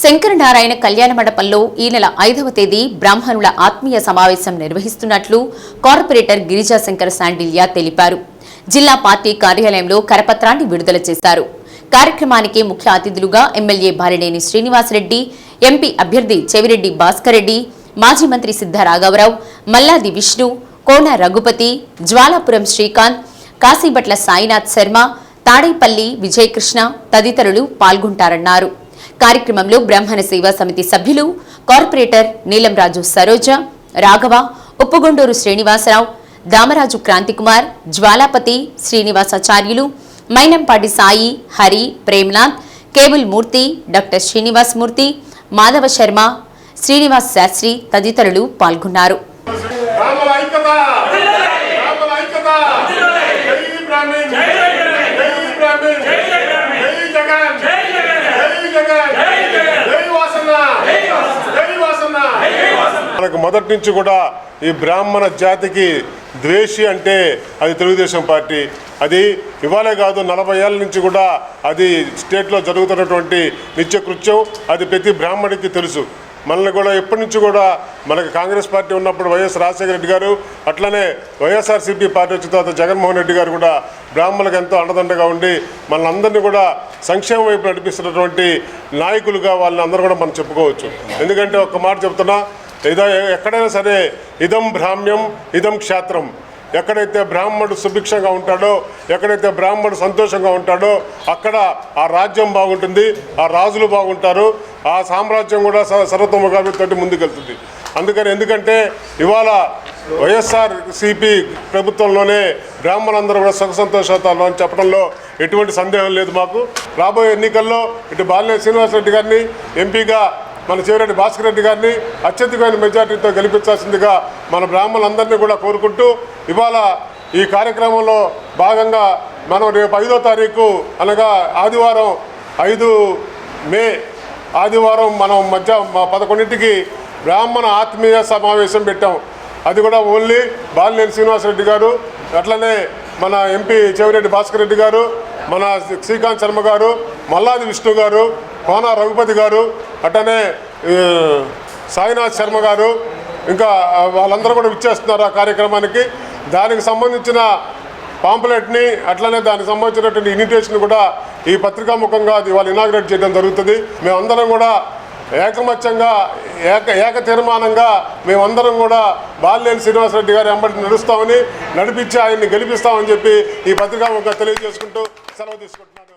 శంకరనారాయణ కళ్యాణ మండపంలో ఈ నెల ఐదవ తేదీ బ్రాహ్మణుల ఆత్మీయ సమావేశం నిర్వహిస్తున్నట్లు కార్పొరేటర్ గిరిజా శంకర్ శాండిల్యా తెలిపారు. జిల్లా పార్టీ కార్యాలయంలో కరపత్రాన్ని విడుదల చేశారు. కార్యక్రమానికి ముఖ్య అతిథులుగా ఎమ్మెల్యే బాలినేని శ్రీనివాసరెడ్డి ఎంపీ అభ్యర్థి చెవిరెడ్డి భాస్కర్ రెడ్డి మాజీ మంత్రి సిద్ధ రాఘవరావు మల్లాది విష్ణు కోన రఘుపతి జ్వాలాపురం శ్రీకాంత్ కాశీబట్ల సాయినాథ్ శర్మ తాడేపల్లి విజయకృష్ణ తదితరులు పాల్గొంటారన్నారు. కార్యక్రమంలో బ్రాహ్మణ సేవా సమితి సభ్యులు corporator Neelamraju Saroja Raghava Uppugonduru Srinivasarao Damaraju Kranthikumar Jwalapathi Srinivasacharyulu Mynampati Sai Hari Premnath cable Murthy doctor Srinivas Murthy Madhava Sharma Srinivas Sastry తదితరులు పాల్గొన్నారు. ఐక్యత! మనకు మొదటి నుంచి కూడా ఈ బ్రాహ్మణ జాతికి ద్వేషి అంటే అది తెలుగుదేశం పార్టీ. అది ఇవాళే కాదు నలభై ఏళ్ళ నుంచి కూడా అది స్టేట్లో జరుగుతున్నటువంటి నిత్యకృత్యం అది ప్రతి బ్రాహ్మణికి తెలుసు. మనల్ని కూడా ఎప్పటి నుంచి కూడా మనకి కాంగ్రెస్ పార్టీ ఉన్నప్పుడు వైఎస్ రాజశేఖర రెడ్డి గారు అట్లనే వైఎస్ఆర్సీపీ పార్టీ వచ్చిన తర్వాత జగన్మోహన్ రెడ్డి గారు కూడా బ్రాహ్మణులకు ఎంతో అండదండగా ఉండి మనందరినీ కూడా సంక్షేమ వైపు నడిపిస్తున్నటువంటి నాయకులుగా వాళ్ళని అందరూ కూడా మనం చెప్పుకోవచ్చు. ఎందుకంటే ఒక్క మాట చెప్తున్నా ఇదో ఎక్కడైనా సరే ఇదం భ్రామ్యం ఇదం క్షేత్రం. ఎక్కడైతే బ్రాహ్మణుడు సుభిక్షంగా ఉంటాడో ఎక్కడైతే బ్రాహ్మణుడు సంతోషంగా ఉంటాడో అక్కడ ఆ రాజ్యం బాగుంటుంది ఆ రాజులు బాగుంటారు ఆ సామ్రాజ్యం కూడా సర్వతోముఖాభితోటి ముందుకెళ్తుంది. అందుకని ఎందుకంటే ఇవాళ వైఎస్ఆర్ సిపి ప్రభుత్వంలోనే బ్రాహ్మణులందరూ కూడా సుఖ సంతోషాలు అని చెప్పడంలో ఎటువంటి సందేహం లేదు మాకు. రాబోయే ఎన్నికల్లో ఇటు బాలినేని శ్రీనివాసరెడ్డి గారిని ఎంపీగా మన చేరెడ్డి భాస్కర్ రెడ్డి గారిని అత్యధికమైన మెజార్టీతో గెలిపించాల్సిందిగా మన బ్రాహ్మణులందరినీ కూడా కోరుకుంటూ ఇవాళ ఈ కార్యక్రమంలో భాగంగా మనం రేపు ఐదో తారీఖు అనగా ఆదివారం ఐదు మే ఆదివారం మనం మధ్య పదకొండింటికి బ్రాహ్మణ ఆత్మీయ సమావేశం పెట్టాం. అది కూడా ఓన్లీ బాలినేని శ్రీనివాసరెడ్డి గారు అట్లనే మన ఎంపీ చెవిరెడ్డి భాస్కర్ రెడ్డి గారు మన శ్రీకాంత్ శర్మ గారు మల్లాది విష్ణు గారు కోన రఘుపతి గారు అట్లనే సాయినాథ్ శర్మ గారు ఇంకా వాళ్ళందరూ కూడా విచ్చేస్తున్నారు ఆ కార్యక్రమానికి. దానికి సంబంధించిన పాంపులెట్ని అట్లనే దానికి సంబంధించినటువంటి ఇన్విటేషన్ కూడా ఈ పత్రికా ముఖంగా అది వాళ్ళు ఇనాగ్రేట్ చేయడం జరుగుతుంది. మేమందరం కూడా ఏకమత్యంగా ఏక ఏక తీర్మానంగా మేమందరం కూడా బాలినేని శ్రీనివాసరెడ్డి గారి వెంబడి నడుస్తామని నడిపించి ఆయన్ని గెలిపిస్తామని చెప్పి ఈ పత్రికా ముఖంగా తెలియజేసుకుంటూ సెలవు తీసుకుంటున్నాను.